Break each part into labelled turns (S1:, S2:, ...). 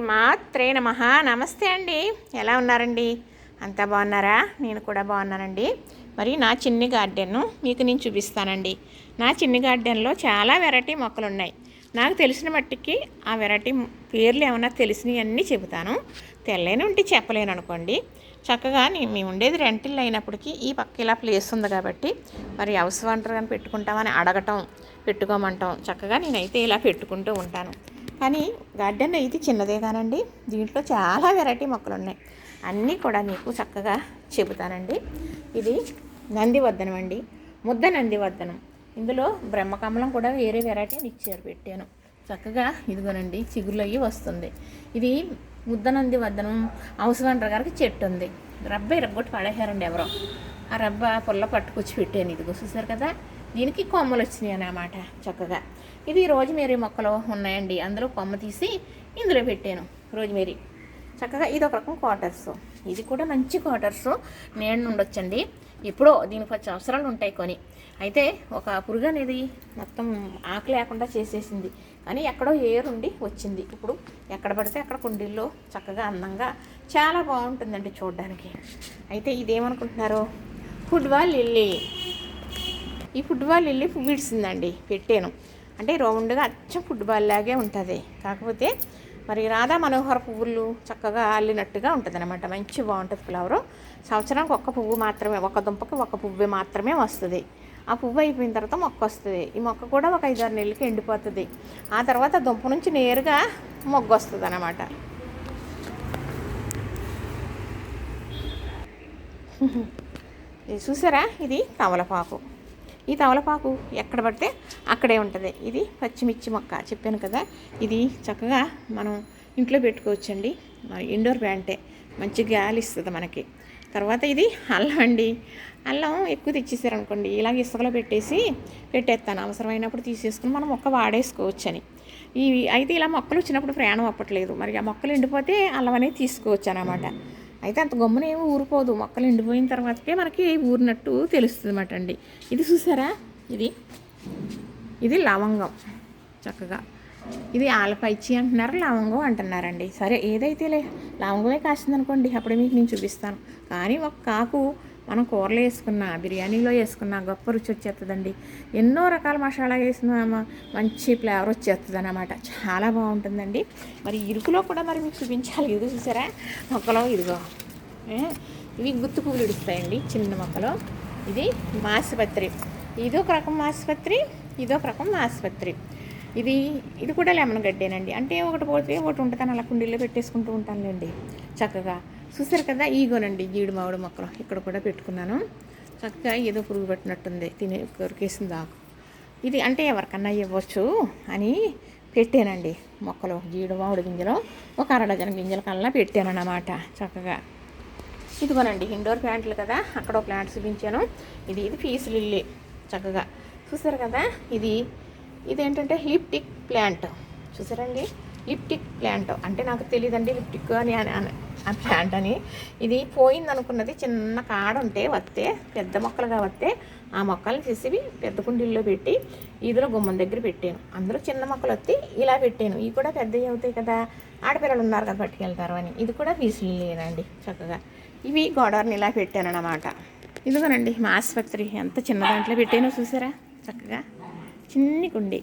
S1: మాత్రే నమ. నమస్తే అండి. ఎలా ఉన్నారండి? అంతా బాగున్నారా? నేను కూడా బాగున్నానండి. మరి నా చిన్ని గార్డెన్ మీకు నేను చూపిస్తానండి. నా చిన్ని గార్డెన్లో చాలా వెరైటీ మొక్కలు ఉన్నాయి నాకు తెలిసిన మట్టికి ఆ వెరైటీ పేర్లు ఏమైనా తెలిసినవి అన్నీ చెబుతాను. తెల్లైన ఉంటే చెప్పలేను అనుకోండి. చక్కగా మేము ఉండేది రెంటిల్ అయినప్పటికీ ఈ పక్క ఇలా ప్లేస్ ఉంది కాబట్టి మరి హౌస్ వంటర్ కానీ పెట్టుకుంటామని అడగటం పెట్టుకోమంటాం. చక్కగా నేనైతే ఇలా పెట్టుకుంటూ ఉంటాను. కానీ గార్డెన్ అయితే చిన్నదే కానండి. దీంట్లో చాలా వెరైటీ మొక్కలు ఉన్నాయి అన్నీ కూడా మీకు చక్కగా చెబుతానండి. ఇది నందివర్ధనం అండి. ముద్ద నందివర్ధనం. ఇందులో బ్రహ్మకమలం కూడా వేరే వెరైటీ ఇచ్చారు పెట్టాను. చక్కగా ఇదిగోనండి చిగురులు అయ్యి వస్తుంది. ఇది ముద్ద నందివర్ధనం హౌస్ గారికి చెట్టు ఉంది. రబ్బ ఇరగొట్టి పడేశారండి ఎవరో. ఆ రబ్బ పుల్ల పట్టుకొచ్చి పెట్టాను ఇదిగో చూసారు కదా? దీనికి కొమ్మలు వచ్చినాయి అన్నమాట చక్కగా. ఇది రోజ్మేరీ మొక్కలు ఉన్నాయండి. అందులో కొమ్మ తీసి ఇందులో పెట్టాను రోజ్మేరీ. చక్కగా ఇది ఒక రకం క్వార్టర్స్ ఇది కూడా మంచి క్వార్టర్స్ నేను ఉండొచ్చండి ఎప్పుడో దీనికి వచ్చే అవసరాలు ఉంటాయి కొని. అయితే ఒక పురుగు అనేది మొత్తం ఆకు లేకుండా చేసేసింది. కానీ ఎక్కడో ఏరుండి వచ్చింది. ఇప్పుడు ఎక్కడ పడితే అక్కడ కుండీల్లో చక్కగా అందంగా చాలా బాగుంటుందండి చూడడానికి. అయితే ఇదేమనుకుంటున్నారు? Football lily. ఈ ఫుట్బాల్ వెళ్ళి పువ్వు పెట్టాను. అంటే రౌండ్గా అచ్చం ఫుట్బాల్ లాగే ఉంటుంది. కాకపోతే మరి రాధా మనోహర పువ్వులు చక్కగా అల్లినట్టుగా ఉంటుంది అనమాట మంచి బాగుంటుంది ఫ్లవర్. సంవత్సరానికి ఒక్క పువ్వు మాత్రమే ఒక దుంపకి ఒక పువ్వు మాత్రమే వస్తుంది. ఆ పువ్వు అయిపోయిన తర్వాత మొక్క వస్తుంది. ఈ మొక్క కూడా ఒక ఐదారు నెలలకి ఎండిపోతుంది. ఆ తర్వాత దుంప నుంచి నేరుగా మొగ్గు వస్తుంది అనమాట ఇది చూసారా? ఇది తమలపాకు. ఈ తవలపాకు ఎక్కడ పడితే అక్కడే ఉంటుంది. ఇది పచ్చిమిర్చి మొక్క చెప్పాను కదా. ఇది చక్కగా మనం ఇంట్లో పెట్టుకోవచ్చండి. ఇండోర్ ప్యాంటే మంచి గాలి ఇస్తుంది మనకి. తర్వాత ఇది అల్లం అండి. అల్లం ఎక్కువ తెచ్చేసారనుకోండి ఇలాగ ఇసుకలో పెట్టేసి పెట్టేస్తాను. అవసరమైనప్పుడు తీసేసుకుని మనం మొక్క వాడేసుకోవచ్చని. ఇవి అయితే ఇలా మొక్కలు వచ్చినప్పుడు ప్రయాణం అప్పట్లేదు. మరి ఆ మొక్కలు ఎండిపోతే అల్లం అనేది తీసుకోవచ్చు అనమాట అయితే అంత గమ్మున ఏమి ఊరిపోదు మొక్కలు ఎండిపోయిన తర్వాతకే మనకి ఊరినట్టు తెలుస్తుంది అన్నమాట అండి. ఇది చూసారా? ఇది. ఇది లవంగం. చక్కగా. ఇది ఆలపైచి అంటున్నారు లవంగం అంటున్నారండి. సరే ఏదైతే లే లవంగమే కాసింది అనుకోండి అప్పుడే మీకు నేను చూపిస్తాను. కానీ ఒక కాకు మనం కూరలో వేసుకున్నా బిర్యానీలో వేసుకున్నా గొప్ప రుచి వచ్చేస్తుందండి ఎన్నో రకాల మసాలా వేసిన మంచి ఫ్లేవర్ వచ్చేస్తుంది అనమాట చాలా బాగుంటుందండి. మరి ఇరుకులో కూడా మరి మీకు చూపించాలి. ఇది చూసారా? మొక్కలో ఇదిగో. ఇవి గుత్తు పువ్వులు ఇడుస్తాయండి చిన్న మొక్కలో. ఇది మాసుపత్రి. ఇది ఒక రకం ఆసుపత్రి ఇది ఒక రకం ఆసుపత్రి ఇది ఇది కూడా లెమన్ గడ్డేనండి. అంటే ఒకటి పోతే ఒకటి ఉంటుంది అలా కుండీల్లో పెట్టేసుకుంటూ ఉంటానులేండి. చక్కగా. చూసారు కదా? ఈగోనండి జీడి మామిడి మొక్కలు ఇక్కడ కూడా పెట్టుకున్నాను. చక్కగా ఏదో పురుగు పెట్టినట్టుంది తినే కొరికేసింది ఆకు ఇది అంటే ఎవరికన్నా ఇవ్వచ్చు అని పెట్టానండి మొక్కలు జీడి మామిడి గింజలు. ఒక అర డజన్ గింజల కల్లా పెట్టాను అన్నమాట చక్కగా. ఇదిగోనండి ఇండోర్ ప్లాంట్లు కదా? అక్కడ ఒక ప్లాంట్ చూపించాను. ఇది ఇది పీస్ లిల్లీ చక్కగా. చూసారు కదా? ఇది ఇదేంటంటే హిప్టిక్ ప్లాంట్. చూసారండి లిప్టిక్ ప్లాంట్. అంటే నాకు తెలియదండి లిప్టిక్ అని అని- ఆ ప్లాంట్ అని. ఇది పోయింది అనుకున్నది చిన్న కాడ ఉంటే వస్తే పెద్ద మొక్కలుగా వస్తే ఆ మొక్కల్ని తీసి పెద్ద కుండీల్లో పెట్టి ఈదులో గుమ్మం దగ్గర పెట్టాను. అందులో చిన్న మొక్కలు వస్తే ఇలా పెట్టాను. ఇవి కూడా పెద్దవి అవుతాయి కదా ఆడపిల్లలు ఉన్నారు కదా పట్టుకెళ్తారు అని. ఇది కూడా పీసులేనండి చక్కగా. ఇవి గోడవరిని ఇలా పెట్టాను అన్నమాట ఇదిగోనండి మా ఆసుపత్రి. ఎంత చిన్న దాంట్లో పెట్టానో చూసారా? చక్కగా. చిన్ని కుండీ.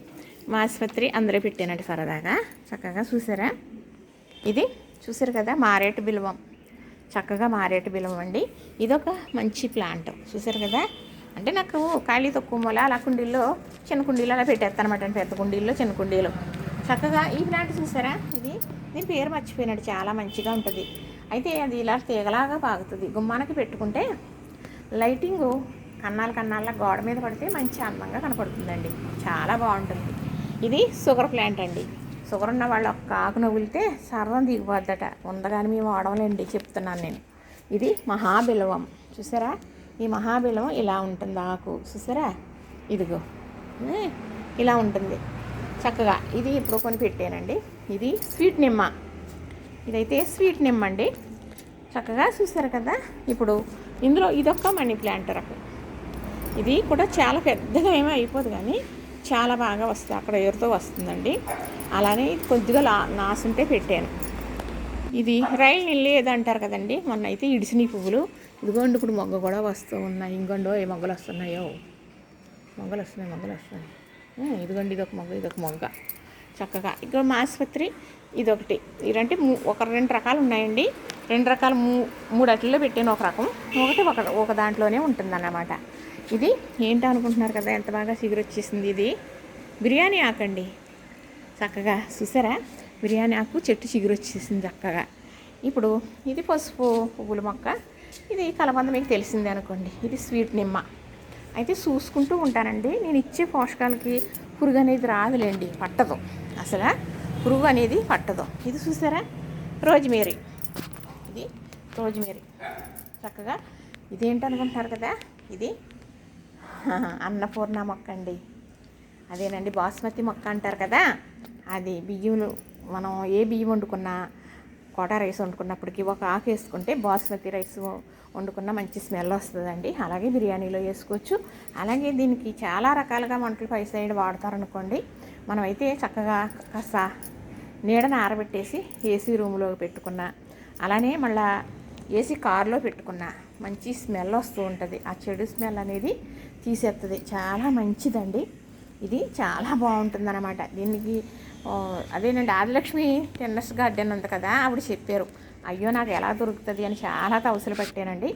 S1: మా ఆసుపత్రి అందరూ పెట్టానండి సరదాగా. చక్కగా చూసారా? ఇది చూసారు కదా మారేటు బిల్వం. చక్కగా మారేటు బిల్వం అండి. ఇదొక మంచి ప్లాంట్. చూసారు కదా? అంటే నాకు ఖాళీ తక్కువ మూల అలా కుండీల్లో చిన్న కుండీలో అలా పెట్టేస్తాను అండి. పెద్ద కుండీల్లో చిన్న కుండీలు. చక్కగా ఈ ప్లాంట్ చూసారా? ఇది దీని పేరు మర్చిపోయినాడు. చాలా మంచిగా ఉంటుంది. అయితే అది ఇలా తీగలాగా పాగుతుంది గుమ్మానికి పెట్టుకుంటే లైటింగు కన్నాల కన్నాళ్ళ గోడ మీద పడితే మంచి అందంగా కనపడుతుందండి. చాలా బాగుంటుంది. ఇది షుగర్ ప్లాంట్ అండి. షుగర్ ఉన్న వాళ్ళు ఒక్క ఆకు నవ్వులితే సర్వం దిగిపోద్దట. ఉందగాని మేము వాడవలేండి చెప్తున్నాను నేను. ఇది మహాబిలవం. చూసారా? ఈ మహాబిలవం ఇలా ఉంటుంది ఆకు. చూసారా? ఇదిగో. ఇలా ఉంటుంది. చక్కగా. ఇది ఇప్పుడు కొని పెట్టానండి. ఇది స్వీట్ నిమ్మ. ఇదైతే స్వీట్ నిమ్మ అండి. చక్కగా చూసారు కదా? ఇప్పుడు ఇందులో ఇదొక మనీ ప్లాంట్ రకం ఇది కూడా చాలా పెద్దగా ఏమీ అయిపోదు కానీ చాలా బాగా వస్తుంది. అక్కడ ఎవరితో వస్తుందండి? అలానే ఇది కొద్దిగా లా నాసుంటే పెట్టాను. ఇది రైలు నిల్లేది అంటారు కదండి? మొన్న అయితే ఇడిసిని పువ్వులు. ఇదిగోండి ఇప్పుడు మొగ్గ కూడా వస్తూ ఉన్నాయి. ఇంకొండో ఏ మొగ్గలు వస్తున్నాయో. మొగ్గలు వస్తున్నాయి మొగ్గలు వస్తున్నాయి. ఇదిగోండి ఇదొక మొగ్గ ఇదొక మొగ్గ. చక్కగా. ఇక్కడ మా ఆసుపత్రి ఇదొకటి. ఇదంటే మూ- ఒక రెండు రకాలు ఉన్నాయండి. రెండు రకాలు మూ మూడు అట్లలో పెట్టాను ఒక రకం. ఒకటి ఒక ఒక దాంట్లోనే ఉంటుందన్నమాట. ఇది ఏంటి అనుకుంటున్నారు కదా ఎంత బాగా సిగురు వచ్చేసింది ఇది. బిర్యానీ ఆకండి. చక్కగా చూసారా? బిర్యానీ ఆకు చెట్టు చిగురు వచ్చేసింది చక్కగా. ఇప్పుడు ఇది పసుపు పువ్వుల మొక్క. ఇది కలబంద మీకు తెలిసిందే అనుకోండి. ఇది స్వీట్ నిమ్మ. అయితే చూసుకుంటూ ఉంటానండి. నేను ఇచ్చే పోషకాలకి పురుగు అనేది రాదులేండి పట్టదు. అసలు పురుగు అనేది పట్టదు. ఇది చూసారా? రోజ్మేరీ. ఇది రోజ్మేరీ. చక్కగా ఇదేంటి అనుకుంటున్నారు కదా? ఇది అన్నపూర్ణ మొక్క అండి అదేనండి బాస్మతి మొక్క అంటారు కదా? అది బియ్యం మనం ఏ బియ్యం వండుకున్నా కోటా రైస్ వండుకున్నప్పటికీ ఒక ఆకు వేసుకుంటే బాస్మతి రైస్ వండుకున్న మంచి స్మెల్ వస్తుందండి. అలాగే బిర్యానీలో వేసుకోవచ్చు. అలాగే దీనికి చాలా రకాలుగా వంటలు పై సైడ్ వాడతారనుకోండి. మనమైతే చక్కగా కాస్త నీడను ఆరబెట్టేసి ఏసీ రూమ్లో పెట్టుకున్న అలానే మళ్ళా ఏసీ కారులో పెట్టుకున్న మంచి స్మెల్ వస్తూ ఉంటుంది. ఆ చెడు స్మెల్ అనేది తీసేస్తుంది చాలా మంచిదండి. ఇది చాలా బాగుంటుంది అనమాట దీనికి అదేనండి ఆదిలక్ష్మి టెన్నస్ గార్డెన్ ఉంది కదా ఆవిడ చెప్పారు. అయ్యో నాకు ఎలా దొరుకుతుంది అని చాలా తవసలు పెట్టానండి.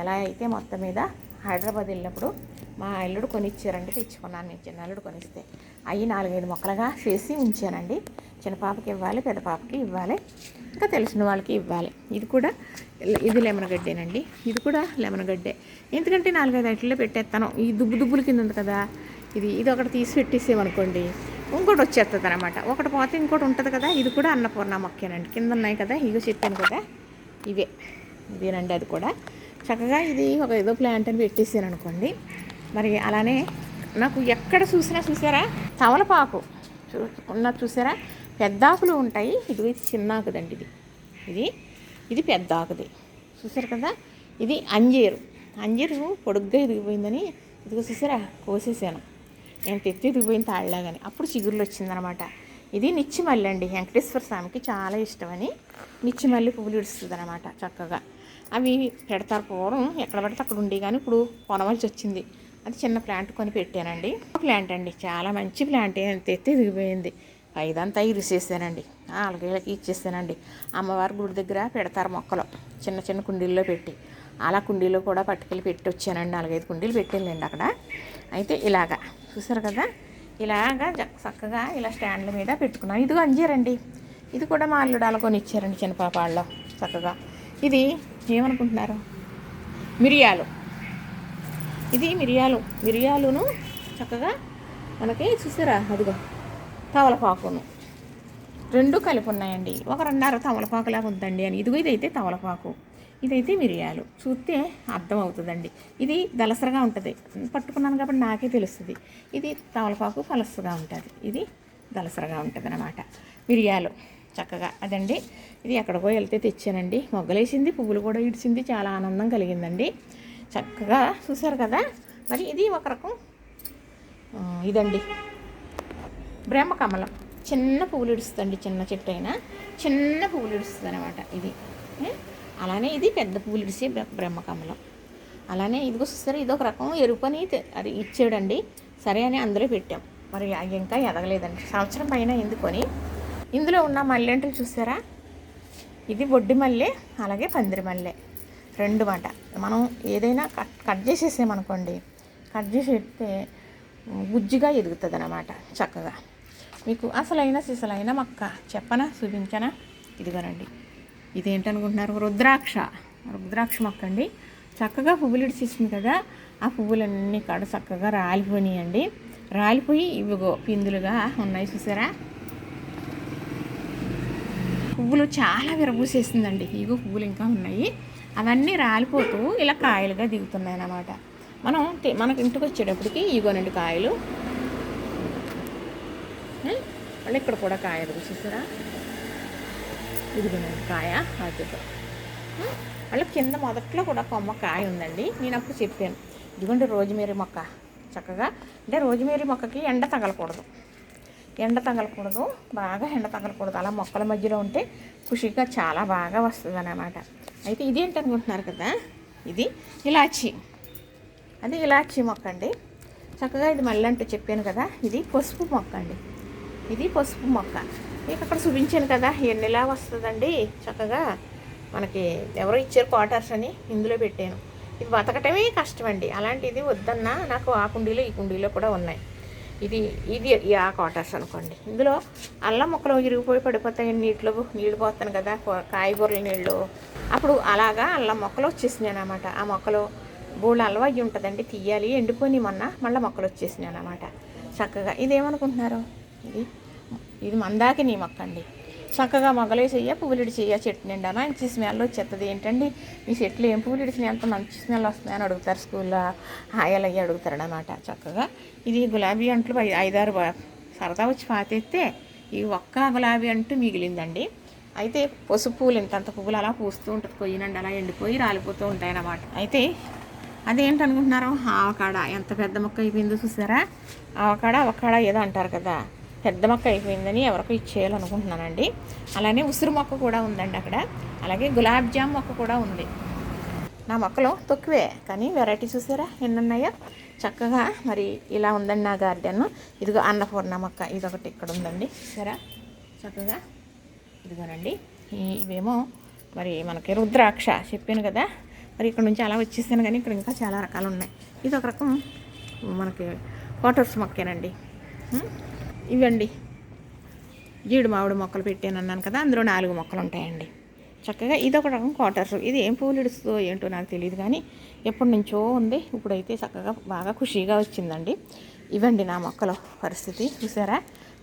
S1: ఎలా అయితే మొత్తం మీద హైదరాబాద్ వెళ్ళినప్పుడు మా అల్లుడు కొనిచ్చారండి. తెచ్చుకున్నాను నేను చిన్న అల్లుడు కొనిస్తే. అవి నాలుగైదు మొక్కలుగా చేసి ఉంచానండి. చిన్న పాపకి ఇవ్వాలి పెద్ద పాపకి ఇవ్వాలి. ఇంకా తెలిసిన వాళ్ళకి ఇవ్వాలి. ఇది కూడా ఇది లెమన్ గడ్డేనండి. ఇది కూడా లెమన్ గడ్డే. ఎందుకంటే నాలుగైదు ఐట్లలో పెట్టేస్తాను. ఈ దుబ్బు దుబ్బుల కింద ఉంది కదా ఇది ఇది ఒకటి తీసి పెట్టేసేమనుకోండి ఇంకోటి వచ్చేస్తుంది అనమాట ఒకటి పోతే ఇంకోటి ఉంటుంది కదా ఇది కూడా అన్నపూర్ణ మొక్కేనండి. కింద ఉన్నాయి కదా ఇగో చెప్పాను కదా ఇవే. ఇదేనండి అది కూడా. చక్కగా ఇది ఒక ఏదో ప్లాంట్ అని పెట్టేసాను అనుకోండి మరి అలానే నాకు ఎక్కడ చూసినా చూసారా తమలపాకు. చూ ఉన్న చూసారా? పెద్ద ఆకులు ఉంటాయి. ఇది చిన్న ఆకుదండి ఇది. ఇది ఇది పెద్ద ఆకుది చూసారు కదా? ఇది అంజీరు. అంజీరు పొడుగ్గా ఎదిగిపోయిందని ఇదిగో చూసారా? కోసేసాను. నేను తెత్తి ఎదిగిపోయింది తాళ్ళలాగాని. అప్పుడు చిగురులు వచ్చిందనమాట. ఇది నిచ్చిమల్లి అండి. వెంకటేశ్వర స్వామికి చాలా ఇష్టమని నిచ్చిమల్లి పువ్వులు ఇడుస్తుంది అనమాట చక్కగా. అవి పెడతారు పూర్వం. ఎక్కడ పడితే అక్కడ ఉండి కానీ ఇప్పుడు కొనవలసి వచ్చింది. అది చిన్న ప్లాంట్ కొని పెట్టానండి. ప్లాంట్ అండి. చాలా మంచి ప్లాంట్. ఎంత ఎత్తి ఇదంతా ఐదంతా ఇరిసేసానండి నాలుగేళ్ళకి ఇచ్చేసానండి అమ్మవారి గుడి దగ్గర పెడతారు మొక్కలు. చిన్న చిన్న కుండీల్లో పెట్టి. అలా కుండీలో కూడా పట్టుకెళ్ళి పెట్టి వచ్చానండి. నాలుగైదు కుండీలు పెట్టానండి అక్కడ. అయితే ఇలాగా. చూసారు కదా? ఇలాగా చక్కగా ఇలా స్టాండ్ల మీద పెట్టుకున్నాను ఇదిగో అంజీరండి. ఇది కూడా మా అల్లుడు అలా కొని ఇచ్చారండి చిన్నపాప వాళ్ళు చక్కగా. ఇది ఏమనుకుంటున్నారు? మిరియాలు. ఇది మిరియాలు. మిరియాలును చక్కగా మనకి చూసారా? అదిగో. తమలపాకును. రెండు కలిపి ఉన్నాయండి ఒక రెండున్నర తమలపాకులాగా ఉందండి అని. ఇదిగో ఇదైతే తమలపాకు. ఇదైతే మిరియాలు. చూస్తే అర్థం అవుతుందండి ఇది దలసరగా ఉంటుంది. పట్టుకున్నాను కాబట్టి నాకే తెలుస్తుంది. ఇది తమలపాకు పలసగా ఉంటుంది. ఇది దలసరగా ఉంటుంది అనమాట మిరియాలు. చక్కగా అదండి. ఇది ఎక్కడికో వెళ్తే తెచ్చానండి. మొగ్గలేసింది పువ్వులు కూడా ఇడిచింది. చాలా ఆనందం కలిగిందండి. చక్కగా చూసారు కదా? మరి ఇది ఒక రకం ఇదండి. బ్రహ్మకమలం చిన్న పువ్వులు ఇడుస్తుంది చిన్న చెట్టు అయినా చిన్న పువ్వులు ఇడుస్తుంది అనమాట ఇది అలానే ఇది పెద్ద పువ్వులు ఇడిసే బ్ర- బ్రహ్మకమలం అలానే ఇదిగో చూస్తారా ఇది ఒక రకం ఎరుపని అది ఇచ్చాడండి. సరే అని అందులో పెట్టాం. మరి ఇంకా ఎదగలేదండి. సంవత్సరం పైన ఎందుకొని? ఇందులో ఉన్న మల్లె అంటే చూసారా ఇది బొడ్డి మల్లె అలాగే పందిరి మల్లె. రెండు మాట. మనం ఏదైనా కట్ కట్ చేసేసామనుకోండి కట్ చేసి పెడితే బుజ్జిగా ఎదుగుతుంది అనమాట చక్కగా. మీకు అసలైన సిసలైన మొక్క. చెప్పనా చూపించనా? ఇదిగోనండి. ఇదేంటనుకుంటున్నారు? రుద్రాక్ష. రుద్రాక్ష మొక్క అండి చక్కగా పువ్వులు ఇడిచేసింది కదా ఆ పువ్వులన్నీ కాడ చక్కగా రాలిపోయినాయండి. రాలిపోయి ఇవిగో పిందులుగా ఉన్నాయి చూసారా? పువ్వులు చాలా విరబూసేసిందండి. ఇగో పువ్వులు ఇంకా ఉన్నాయి. అవన్నీ రాలిపోతూ ఇలా కాయలుగా దిగుతున్నాయి అన్నమాట మనం మనకి ఇంటికి వచ్చేటప్పటికి ఇగోనండి కాయలు. ఉం? మళ్ళీ ఇక్కడ కూడా కాయ ఎదుగు చూసారా ఇదిగోనండి కాయ అదిగో మళ్ళీ కింద మొదట్లో కూడా కొమ్మ కాయ ఉందండి. నేను అప్పుడు చెప్పాను. ఇదిగోండి రోజ్మేరీ మొక్క. చక్కగా. అంటే రోజ్మేరీ మొక్కకి ఎండ తగలకూడదు. ఎండ తగలకూడదు. బాగా ఎండ తగలకూడదు. అలా మొక్కల మధ్యలో ఉంటే ఖుషిగా చాలా బాగా వస్తుంది అన్నమాట అయితే ఇదేంటి అనుకుంటున్నారు కదా? ఇది ఇలాచి. అది ఇలాచి మొక్క అండి. చక్కగా ఇది మళ్ళీ అంటే చెప్పాను కదా. ఇది పసుపు మొక్క అండి. ఇది పసుపు మొక్క. మీకు అక్కడ చూపించాను కదా ఎన్నిలా వస్తుందండి? చక్కగా మనకి ఎవరో ఇచ్చారు క్వార్టర్స్ అని ఇందులో పెట్టాను. ఇది బతకటమే కష్టమండి. అలాంటిది వద్దన్నా నాకు ఆ కుండీలో ఈ కుండీలో కూడా ఉన్నాయి. ఇది ఇది ఈ ఆ క్వార్టర్స్ అనుకోండి. ఇందులో అల్లం మొక్కలు ఇరిగిపోయి పడిపోతాయి. నీటిలో నీళ్ళు పోతాను కదా కాయగూరల నీళ్ళు. అప్పుడు అలాగా అల్లం మొక్కలు వచ్చేసినాయి అనమాట ఆ మొక్కలు బోళ్ళు అల్వ అయ్యి ఉంటుందండి తీయాలి ఎండిపోయి మొన్న మళ్ళీ మొక్కలు వచ్చేసినాయి అనమాట చక్కగా. ఇదేమనుకుంటున్నారు? ఇది ఇది మందాకిని మొక్క అండి చక్కగా మొగలే చెయ్య పువ్వులిడి చెయ్య చెట్టు నిండా మంచి స్మెల్ వచ్చేస్తుంది ఏంటండి? మీ చెట్లు ఏం పువ్వులు ఇడిచినాయి అంత మంచి స్మెల్ వస్తున్నాయని అడుగుతారు స్కూల్లో హాయలు అయ్యి అడుగుతారు అనమాట చక్కగా. ఇది గులాబీ అంట్లు ఐదారు సరదా వచ్చి పాతేస్తే ఈ ఒక్క గులాబీ అంటూ మిగిలిందండి. అయితే పసుపు పువ్వులు ఇంతంత పువ్వులు అలా పూస్తూ ఉంటుంది. కొయ్యనండి అలా ఎండిపోయి రాలిపోతూ ఉంటాయి అన్నమాట అయితే అదేంటి అనుకుంటున్నారు? ఆవకాడ. ఎంత పెద్ద మొక్క అయిపోయిందో చూసారా? ఆవకాడ అవకాడ ఏదో అంటారు కదా. పెద్ద మొక్క అయిపోయిందని ఎవరికో ఇచ్చేయాలనుకుంటున్నానండి. అలానే ఉసిరి మొక్క కూడా ఉందండి అక్కడ. అలాగే గులాబ్ జామ్ మొక్క కూడా ఉంది. నా మొక్కలు తక్కువే కానీ వెరైటీ చూసారా? ఎన్ని ఉన్నాయో చక్కగా మరి ఇలా ఉందండి నా గార్డెన్. ఇదిగో అన్నపూర్ణ మొక్క ఇదొకటి ఇక్కడ ఉందండి. చూసారా? చక్కగా ఇదిగోనండి. ఇవేమో మరి మనకి రుద్రాక్ష చెప్పాను కదా. మరి ఇక్కడ నుంచి అలా వచ్చేసాను కానీ ఇక్కడ ఇంకా చాలా రకాలు ఉన్నాయి. ఇది ఒక రకం మనకి వాటర్స్ మొక్కేనండి. ఇవండి జీడి మామిడి మొక్కలు పెట్టాను అన్నాను కదా అందులో నాలుగు మొక్కలు ఉంటాయండి. చక్కగా ఇది ఒక రకం క్వార్టర్స్ ఇది ఏం పూలు ఇడుస్తుందో ఏంటో నాకు తెలియదు కానీ ఎప్పటి నుంచో ఉంది. ఇప్పుడైతే చక్కగా బాగా ఖుషీగా వచ్చిందండి. ఇవండి నా మొక్కల పరిస్థితి చూసారా?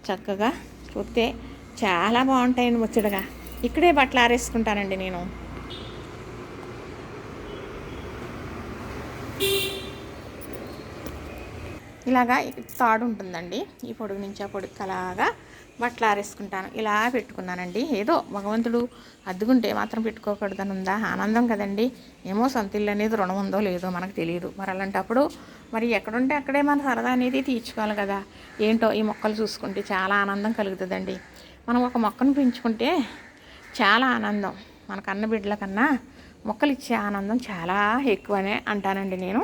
S1: చక్కగా చూస్తే చాలా బాగుంటాయండి ముచ్చటగా. ఇక్కడే బట్టలు ఆరేసుకుంటానండి నేను. ఇలాగా తాడు ఉంటుందండి ఈ పొడుగు నుంచి ఆ పొడుగు అలాగా బట్టలు ఆరేసుకుంటాను ఇలా పెట్టుకున్నానండి. ఏదో భగవంతుడు అద్దుకుంటే మాత్రం పెట్టుకోకూడదని ఉందా ఆనందం కదండి. ఏమో సొంత ఇల్లు అనేది రుణం ఉందో లేదో మనకు తెలియదు మరి అలాంటప్పుడు మరి ఎక్కడుంటే అక్కడే మన సరదా అనేది తీర్చుకోవాలి కదా. ఏంటో ఈ మొక్కలు చూసుకుంటే చాలా ఆనందం కలుగుతుందండి. మనం ఒక మొక్కను పెంచుకుంటే చాలా ఆనందం. మన కన్న బిడ్డల కన్నా మొక్కలు ఇచ్చే ఆనందం చాలా ఎక్కువనే అంటానండి నేను.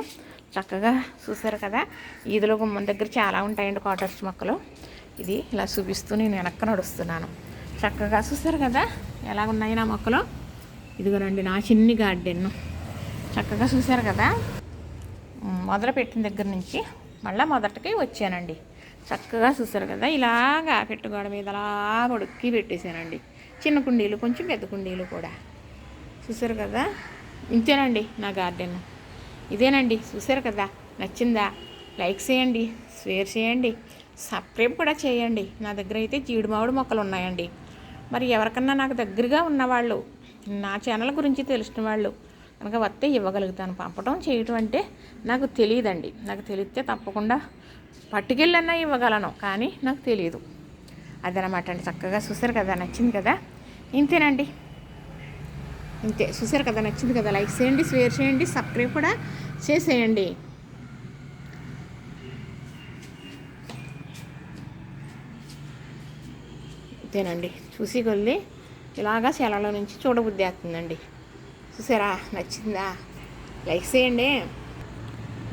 S1: చక్కగా చూసారు కదా? ఈదులో గుమ్మం దగ్గర చాలా ఉంటాయండి కాటర్స్ మొక్కలు. ఇది ఇలా చూపిస్తూ నేను వెనక్కి నడుస్తున్నాను. చక్కగా చూసారు కదా? ఎలా ఉన్నాయి నా మొక్కలు? ఇదిగోనండి నా చిన్ని గార్డెన్. చక్కగా చూసారు కదా? మొదలుపెట్టిన దగ్గర నుంచి మళ్ళీ మొదటికి వచ్చానండి. చక్కగా చూసారు కదా? ఇలాగా పెట్టుగోడ మీద అలా ఉడికి పెట్టేశానండి. చిన్న కుండీలు కొంచెం పెద్ద కుండీలు కూడా. చూసారు కదా? ఇంతేనండి నా గార్డెన్. ఇదేనండి చూసారు కదా? నచ్చిందా? లైక్ చేయండి షేర్ చేయండి సబ్స్క్రైబ్ కూడా చేయండి. నా దగ్గర అయితే జీడిమామిడి మొక్కలు ఉన్నాయండి. మరి ఎవరికన్నా నాకు దగ్గరగా ఉన్నవాళ్ళు నా ఛానల్ గురించి తెలిసిన వాళ్ళు కనుక వస్తే ఇవ్వగలుగుతాను. పంపడం చేయటం అంటే నాకు తెలియదండి. నాకు తెలిస్తే తప్పకుండా పట్టుకెళ్ళన్నా ఇవ్వగలను కానీ నాకు తెలియదు. అదనమాట అండి. చక్కగా చూసారు కదా? నచ్చింది కదా? ఇంతేనండి. ఇంతే చూసారు కదా నచ్చింది కదా. లైక్ చేయండి షేర్ చేయండి సబ్స్క్రైబ్ కూడా చేసేయండి. ఇంతేనండి చూసి కొల్లి ఇలాగా సెలలో నుంచి చూడబుద్ధి అవుతుందండి. చూసారా నచ్చిందా? లైక్ చేయండి.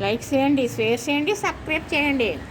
S1: లైక్ చేయండి షేర్ చేయండి సబ్స్క్రైబ్ చేయండి.